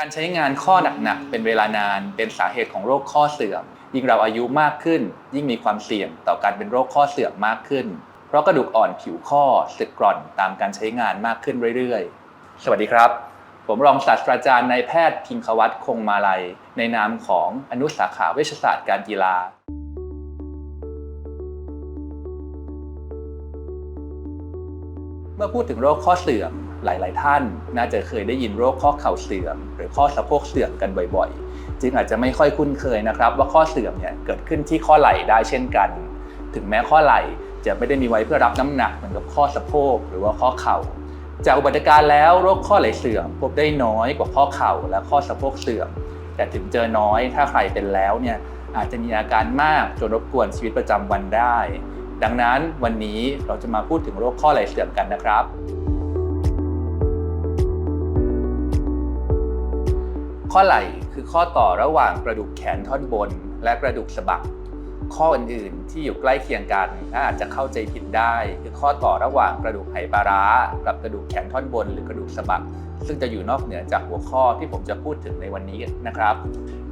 การใช้งานข้อหนักๆเป็นเวลานานเป็นสาเหตุของโรคข้อเสื่อม ยิ่งเราอายุมากขึ้น ยิ่งมีความเสี่ยงต่อการเป็นโรคข้อเสื่อมมากขึ้น เพราะกระดูกอ่อนผิวข้อสึกกร่อนตามการใช้งานมากขึ้นเรื่อยๆ สวัสดีครับ ผมรองศาสตราจารย์นายแพทย์พิงควัตคงมาลัย ในนามของอนุสาขาเวชศาสตร์การกีฬาเมื่อพูดถึงโรคข้อเสื่อม หลาย ๆ ท่าน น่าจะเคยได้ยินโรคข้อเข่าเสื่อม หรือข้อสะโพกเสื่อมกันบ่อย ๆ จึงอาจจะไม่ค่อยคุ้นเคยนะครับ ว่าข้อเสื่อมเนี่ยเกิดขึ้นที่ข้อไหล่ได้เช่นกัน ถึงแม้ข้อไหล่จะไม่ได้มีไว้เพื่อรับน้ำหนักเหมือนกับข้อสะโพกหรือว่าข้อเข่า จากอุบัติการณ์แล้วโรคข้อไหล่เสื่อม พบได้น้อยกว่าข้อเข่าและข้อสะโพกเสื่อม แต่ถึงเจอน้อยถ้าใครเป็นแล้วเนี่ยอาจจะมีอาการมากจนรบกวนชีวิตประจำวันได้ ดังนั้นวันนี้เราจะมาพูดถึงโรคข้อไหล่เสื่อมกันนะครับ ข้อไหล่คือข้อต่อระหว่างกระดูกแขนท่อนบน และกระดูกสะบัก ข้ออื่นๆ ที่อยู่ใกล้เคียงกันและอาจจะเข้าใจผิดได้ คือข้อต่อระหว่างกระดูกไหปลาร้า กับกระดูกแขนท่อนบน หรือกระดูกสะบัก ซึ่งจะอยู่นอกเหนือจากหัวข้อที่ผมจะพูดถึงในวันนี้นะครับ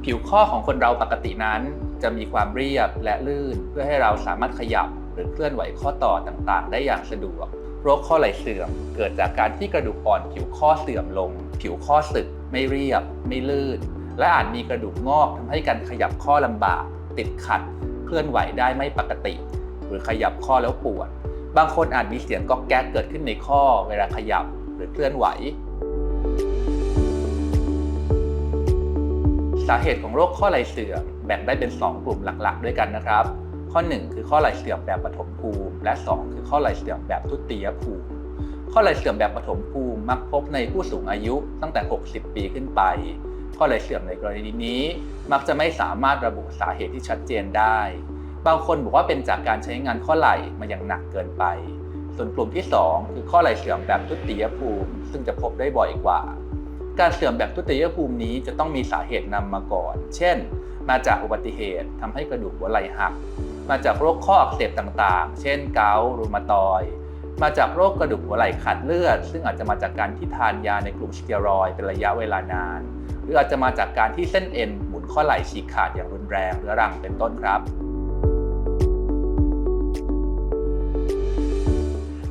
ผิวข้อของคนเราปกตินั้น จะมีความเรียบและลื่น เพื่อให้เราสามารถขยับ หรือเคลื่อนไหวข้อต่อต่างๆ ได้อย่างสะดวกโรคข้อไหล่เสื่อม เกิดจากการที่กระดูกอ่อนผิวข้อเสื่อมลง ผิวข้อสึก ไม่เรียบ ไม่ลื่น และอาจมีกระดูกงอกทำให้การขยับข้อลำบาก ติดขัด เคลื่อนไหวได้ไม่ปกติ หรือขยับข้อแล้วปวด บางคนอาจมีเสียงก๊อกแก๊กเกิดขึ้นในข้อเวลาขยับหรือเคลื่อนไหว สาเหตุของโรคข้อไหล่เสื่อมแบ่งได้เป็น 2 กลุ่มหลักๆ ด้วยกันนะครับ ข้อ 1 คือข้อไหล่เสื่อมแบบปฐมภูมิ และ 2 คือข้อไหล่เสื่อมแบบทุติยภูมิ ข้อไหล่เสื่อมแบบปฐมภูมิมักพบในผู้สูงอายุตั้งแต่ 60 ปีขึ้นไป ข้อไหล่เสื่อมในกรณีนี้ มักจะไม่สามารถระบุสาเหตุที่ชัดเจนได้ บางคนบอกว่าเป็นจากการใช้งานข้อไหล่มาอย่างหนักเกินไป ส่วนกลุ่มที่ 2 คือข้อไหล่เสื่อมแบบทุติยภูมิ ซึ่งจะพบได้บ่อยกว่า การเสื่อมแบบทุติยภูมินี้จะต้องมีสาเหตุนำมาก่อน เช่น มาจากอุบัติเหตุทำให้กระดูกหัวไหล่หัก มาจากโรคข้ออักเสบต่างๆ เช่นเกาต์รูมาตอยด์ มาจากโรคกระดูกหัวไหล่ขาดเลือด ซึ่งอาจจะมาจากการที่ทานยาในกลุ่มสเตียรอย์เป็นระยะเวลานาน หรืออาจจะมาจากการที่เส้นเอ็นหมุนข้อไหล่ฉีกขาดอย่างรุนแรงเรื้อรังเป็นต้นครับ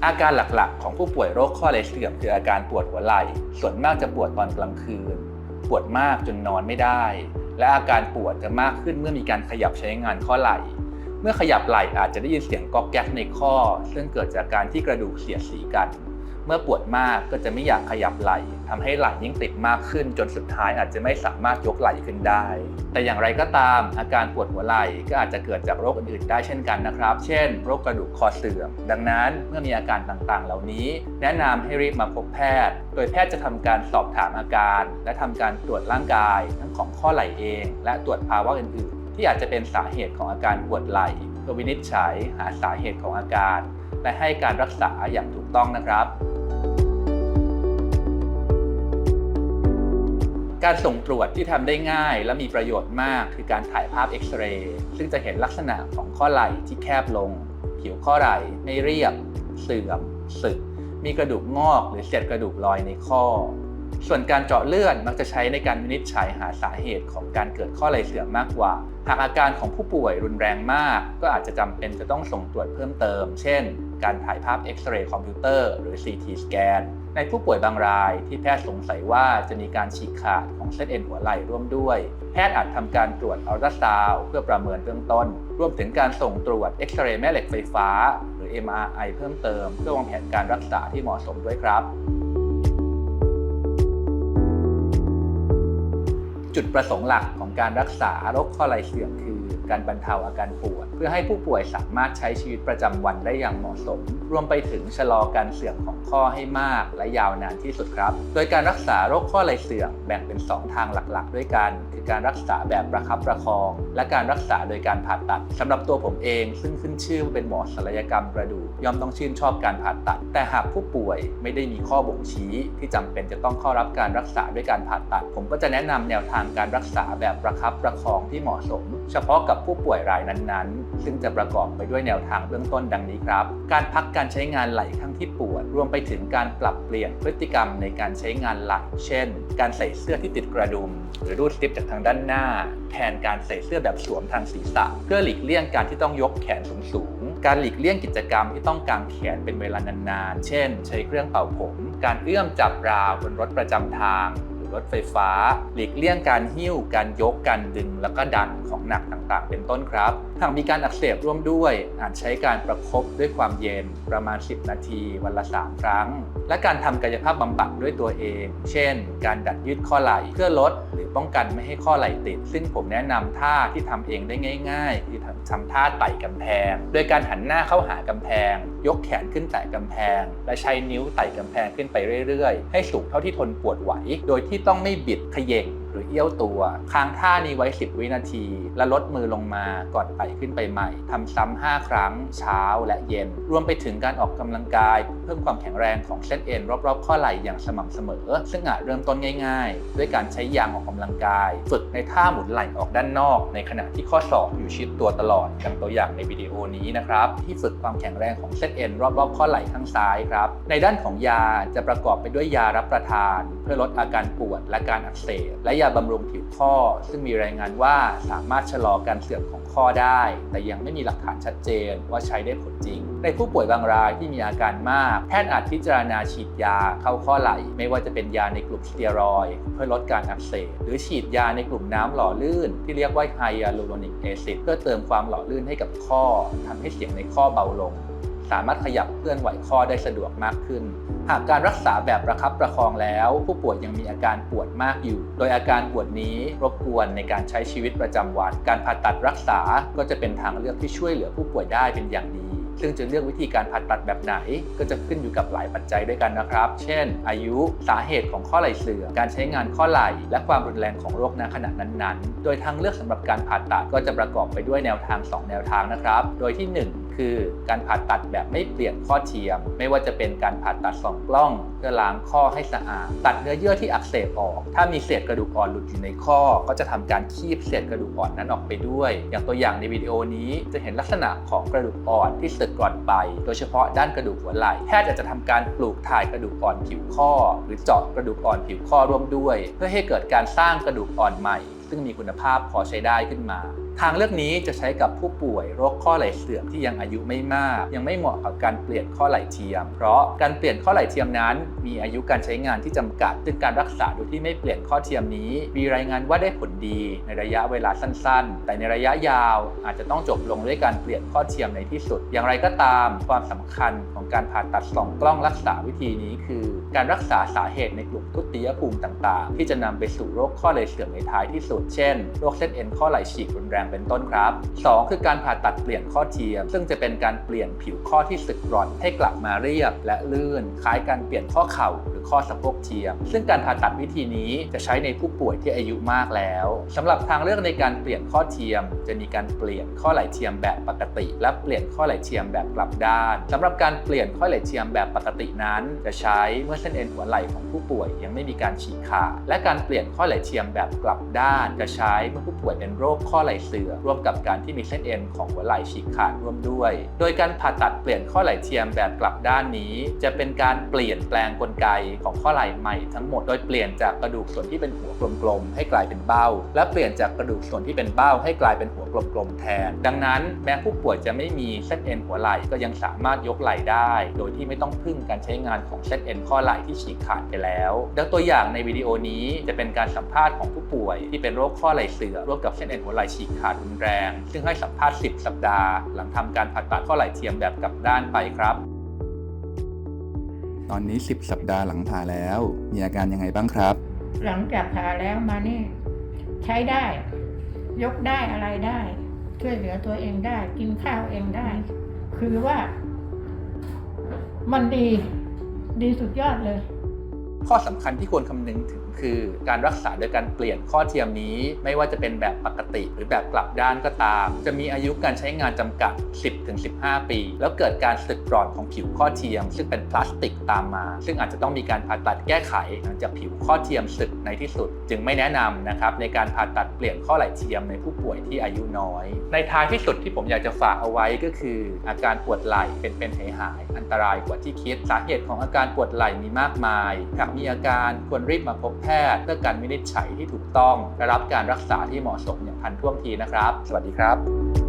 อาการหลักๆ ของผู้ป่วยโรคข้อไหล่เสื่อมคืออาการปวดหัวไหล่ ส่วนมากจะปวดตอนกลางคืน ปวดมากจนนอนไม่ได้ และอาการปวดจะมากขึ้นเมื่อมีการขยับใช้งานข้อไหล่ เมื่อขยับไหล่อาจจะได้ยินเสียงก๊อกแก๊กในข้อ ซึ่งเกิดจากการที่กระดูกเสียดสีกัน เมื่อปวดมากก็จะไม่อยากขยับไหล่ทำให้ไหล่ยิ่งติดมากขึ้น จนสุดท้ายอาจจะไม่สามารถยกไหล่ขึ้นได้ แต่อย่างไรก็ตาม อาการปวดหัวไหล่ก็อาจจะเกิดจากโรคอื่นๆได้เช่นกันนะครับ เช่น โรคกระดูกคอเสื่อม ดังนั้นเมื่อมีอาการต่างๆ เหล่านี้ แนะนำให้รีบมาพบแพทย์ โดยแพทย์จะทำการสอบถามอาการ และทำการตรวจร่างกาย ทั้งของข้อไหล่เอง และตรวจภาวะอื่นๆ ที่อาจจะเป็นสาเหตุของอาการปวดไหล่เพื่อวินิจฉัยหาสาเหตุของอาการ และให้การรักษาอย่างถูกต้องนะครับ การส่งตรวจที่ทำได้ง่ายและมีประโยชน์มากคือการถ่ายภาพเอ็กซเรย์ซึ่งจะเห็นลักษณะของข้อไหล่ที่แคบลง ผิวข้อไหล่ไม่เรียบ เสื่อมสึก มีกระดูกงอกหรือเศษกระดูกลอยในข้อ ส่วนการเจาะเลือดมักจะใช้ในการวินิจฉัยหาสาเหตุของการเกิดข้อไหล่เสื่อมมากกว่า หากอาการของผู้ป่วยรุนแรงมาก ก็อาจจะจำเป็นจะต้องส่งตรวจเพิ่มเติม เช่น การถ่ายภาพเอ็กซเรย์คอมพิวเตอร์หรือ CT สแกนในผู้ป่วยบางรายที่แพทย์สงสัยว่าจะมีการฉีกขาดของเส้นเอ็นหัวไหล่ร่วมด้วย แพทย์อาจทำการตรวจอัลตราซาวด์เพื่อประเมินเบื้องต้น รวมถึงการส่งตรวจเอ็กซเรย์แม่เหล็กไฟฟ้า หรือ MRI เพิ่มเติม เพื่อวางแผนการรักษาที่เหมาะสมด้วยครับ จุดประสงค์หลักของการรักษาโรคข้อไหล่เสื่อมคือการบรรเทาอาการปวด เพื่อให้ผู้ป่วยสามารถใช้ชีวิตประจำวันได้อย่างเหมาะสม รวมไปถึงชะลอการเสื่อมของข้อให้มากและยาวนานที่สุดครับ โดยการรักษาโรคข้อไหล่เสื่อมแบ่งเป็น 2 ทางหลักๆ ด้วยกัน คือการรักษาแบบประคับประคอง และการรักษาโดยการผ่าตัดสำหรับตัวผมเอง ซึ่งขึ้นชื่อเป็นหมอศัลยกรรมกระดูกย่อมต้องชื่นชอบการผ่าตัด แต่หากผู้ป่วยไม่ได้มีข้อบ่งชี้ ที่จำเป็นจะต้องเข้ารับการรักษาด้วยการผ่าตัด ผมก็จะแนะนำแนวทางการรักษาแบบประคับประคองที่เหมาะสม เฉพาะาะกับผู้ป่วยรายนั้นๆ ซึ่งจะประกอบไปด้วยแนวทางเบื้องต้นดังนี้ครับ การพักการใช้งานไหล่ข้างที่ปวด รวมไปถึงการปรับเปลี่ยนพฤติกรรมในการใช้งานไหล่ เช่น การใส่เสื้อที่ติดกระดุม หรือรูดซิปจากทางด้านหน้า แทนการใส่เสื้อแบบสวมทางศีรษะ เพื่อหลีกเลี่ยงการที่ต้องยกแขนสูงๆ การหลีกเลี่ยงกิจกรรมที่ต้องกางแขนเป็นเวลานานๆ เช่น ใช้เครื่องเป่าผม การเอื้อมจับราวบนรถประจำทาง รถไฟฟ้า หลีกเลี่ยงการหิ้ว การยก การดึง แล้วก็ดันของหนักต่างๆ เป็นต้นครับ หากมีการอักเสบร่วมด้วย อาจใช้การประคบด้วยความเย็นประมาณ 10 นาที วันละ 3 ครั้ง และการทำกายภาพบำบัดด้วยตัวเอง เช่น การดัดยืดข้อไหล่เพื่อลด หรือป้องกันไม่ให้ข้อไหล่ติด ซึ่งผมแนะนำท่าที่ทำเองได้ง่าย ๆ คือทำท่าไต่กำแพง โดยการหันหน้าเข้าหากำแพง ยกแขนขึ้นแตะกำแพง และใช้นิ้วไต่กำแพงขึ้นไปเรื่อยๆ ให้สูงเท่าที่ทนปวดไหว โดยที่ต้องไม่บิดเขย่งหรือ เอี้ยวตัว ค้างท่านี้ไว้ 10 วินาที แล้วลดมือลงมาก่อนไต่ขึ้นไปใหม่ทำซ้ำ5ครั้งเช้าและเย็น รวมไปถึงการออกกำลังกาย เพิ่มความแข็งแรงของเส้นเอ็นรอบๆ ข้อไหล่อย่างสม่ำเสมอ ซึ่งอาจเริ่มต้นง่าย ๆ ด้วยการใช้ยางออกกำลังกาย ฝึกในท่าหมุนไหล่ออกด้านนอก ในขณะที่ข้อศอกอยู่ชิดตัวตลอดดังตัวอย่างในวิดีโอนี้นะครับที่ฝึกความแข็งแรงของเส้นเอ็นรอบๆ ข้อไหล่ข้างซ้ายครับในด้านของยาจะประกอบไปด้วยยารับประทาน เพื่อลดอาการปวดและการอักเสบและยาบำรุงผิวข้อ ซึ่งมีรายงานว่าสามารถชะลอการเสื่อมของข้อได้ แต่ยังไม่มีหลักฐานชัดเจนว่าใช้ได้ผลจริง ในผู้ป่วยบางรายที่มีอาการมาก แพทย์อาจพิจารณาฉีดยาเข้าข้อไหล่ ไม่ว่าจะเป็นยาในกลุ่มสเตียรอยเพื่อลดการอักเสบหรือฉีดยาในกลุ่มน้ำหล่อลื่น ที่เรียกว่าไฮยาลูโรนิกแอซิดเพื่อเติมความหล่อลื่นให้กับข้อทำให้เสียงในข้อเบาลง สามารถขยับเคลื่อนไหวข้อได้สะดวกมากขึ้น หากการรักษาแบบประคับประคองแล้ว ผู้ป่วยยังมีอาการปวดมากอยู่ โดยอาการปวดนี้รบกวนในการใช้ชีวิตประจำวัน การผ่าตัดรักษาก็จะเป็นทางเลือกที่ช่วยเหลือผู้ป่วยได้เป็นอย่างดีซึ่งจะเลือกวิธีการผ่าตัดแบบไหน ก็จะขึ้นอยู่กับหลายปัจจัยด้วยกันนะครับ เช่น อายุ สาเหตุของข้อไหล่เสื่อม การใช้งานข้อไหล่ และความรุนแรงของโรคณขณะนั้นๆ โดยทางเลือกสำหรับการผ่าตัดก็จะประกอบไปด้วยแนวทาง 2 แนวทางนะครับ โดยที่ 1 คือการผ่าตัดแบบไม่เปลี่ยนข้อเทียม ไม่ว่าจะเป็นการผ่าตัดสองกล้อง เพื่อล้างข้อให้สะอาด ตัดเนื้อเยื่อที่อักเสบออก ถ้ามีเศษกระดูกอ่อนหลุดอยู่ในข้อ ก็จะทำการคีบเศษกระดูกอ่อนนั้นออกไปด้วย อย่างตัวอย่างในวิดีโอนี้จะเห็นลักษณะของกระดูกอ่อนที่สึกก่อนไป โดยเฉพาะด้านกระดูกหัวไหล่แพทย์อาจจะทำการปลูกถ่ายกระดูกอ่อนผิวข้อ หรือเจาะกระดูกอ่อนผิวข้อร่วมด้วย เพื่อให้เกิดการสร้างกระดูกอ่อนใหม่ ซึ่งมีคุณภาพพอใช้ได้ขึ้นมา ทางเลือกนี้จะใช้กับผู้ป่วยโรคข้อไหล่เสื่อมที่ยังอายุไม่มาก ยังไม่เหมาะกับการเปลี่ยนข้อไหล่เทียม เพราะการเปลี่ยนข้อไหล่เทียมนั้น มีอายุการใช้งานที่จำกัด ซึ่งการรักษาโดยที่ไม่เปลี่ยนข้อเทียมนี้ มีรายงานว่าได้ผลดีในระยะเวลาสั้น ๆ แต่ในระยะยาว อาจจะต้องจบลงด้วยการเปลี่ยนข้อเทียมในที่สุด อย่างไรก็ตาม ความสำคัญของการผ่าตัดสองกล้องรักษาวิธีนี้คือ การรักษาสาเหตุในกลุ่มทุติยภูมิต่าง ๆ ที่จะนำไปสู่โรคข้อไหล่เสื่อมในท้ายที่สุด เช่น โรคเส้นเอ็นข้อไหล่ฉีกรุนแรงเป็นต้นครับ 2 คือการผ่าตัดเปลี่ยนข้อเทียม ซึ่งจะเป็นการเปลี่ยนผิวข้อที่สึกกร่อนให้กลับมาเรียบและลื่น คล้ายการเปลี่ยนข้อเข่า ข้อสะโพกเทียม ซึ่งการผ่าตัดวิธีนี้จะใช้ในผู้ป่วยที่อายุมากแล้วสำหรับทางเลือกในการเปลี่ยนข้อเทียม จะมีการเปลี่ยนข้อไหล่เทียมแบบปกติ และเปลี่ยนข้อไหล่เทียมแบบกลับด้านสำหรับการเปลี่ยนข้อไหล่เทียมแบบปกตินั้น จะใช้เมื่อเส้นเอ็นหัวไหล่ของผู้ป่วยยังไม่มีการฉีกขาดและการเปลี่ยนข้อไหล่เทียมแบบกลับด้าน จะใช้เมื่อผู้ป่วยเป็นโรคข้อไหล่เสื่อมร่วมกับการที่มีเส้นเอ็นของหัวไหล่ฉีกขาดร่วมด้วย โดยการผ่าตัดเปลี่ยนข้อไหล่เทียมแบบกลับด้านนี้ จะเป็นการเปลี่ยนแปลงกลไกของข้อไหล่ใหม่ทั้งหมด โดยเปลี่ยนจากกระดูกส่วนที่เป็นหัวกลมๆให้กลายเป็นเบ้า และเปลี่ยนจากกระดูกส่วนที่เป็นเบ้าให้กลายเป็นหัวกลมๆแทน ดังนั้นแม้ผู้ป่วยจะไม่มีเส้นเอ็นหัวไหล่ก็ยังสามารถยกไหล่ได้ โดยที่ไม่ต้องพึ่งการใช้งานของเส้นเอ็นข้อไหล่ที่ฉีกขาดไปแล้วดังตัวอย่างในวิดีโอนี้จะเป็นการสัมภาษณ์ของผู้ป่วย ที่เป็นโรคข้อไหล่เสื่อมร่วมกับเส้นเอ็นหัวไหล่ฉีกขาดรุนแรง ซึ่งให้สัมภาษณ์ 10 สัปดาห์ หลังทำการผ่าตัดข้อไหล่เทียมแบบกลับด้านไปครับ ตอนนี้ 10 สัปดาห์หลังผ่าแล้ว มีอาการยังไงบ้างครับ หลังจากผ่าแล้วมานี่ ใช้ได้ ยกได้อะไรได้ ช่วยเหลือตัวเองได้ กินข้าวเองได้ คือว่า มันดี ดีสุดยอดเลย ข้อสำคัญที่ควรคำนึงถึง คือการรักษาโดยการเปลี่ยนข้อเทียมนี้ ไม่ว่าจะเป็นแบบปกติหรือแบบกลับด้านก็ตาม จะมีอายุการใช้งานจำกัด 10-15 ปี แล้วเกิดการสึกกร่อนของผิวข้อเทียม ซึ่งเป็นพลาสติกตามมา ซึ่งอาจจะต้องมีการผ่าตัดแก้ไขหลังจากผิวข้อเทียมสึกในที่สุด จึงไม่แนะนำนะครับในการผ่าตัดเปลี่ยนข้อไหล่เทียมในผู้ป่วยที่อายุน้อย ในท้ายที่สุดที่ผมอยากจะฝากเอาไว้ก็คือ อาการปวดไหล่เป็นเป็นหายหายอันตรายกว่าที่คิดสาเหตุของอาการปวดไหล่มีมากมายหากมีอาการควรรีบมาพบแพทย์ เพื่อการวินิจฉัยที่ถูกต้องและรับการรักษาที่เหมาะสมอย่างทันท่วงทีนะครับ สวัสดีครับ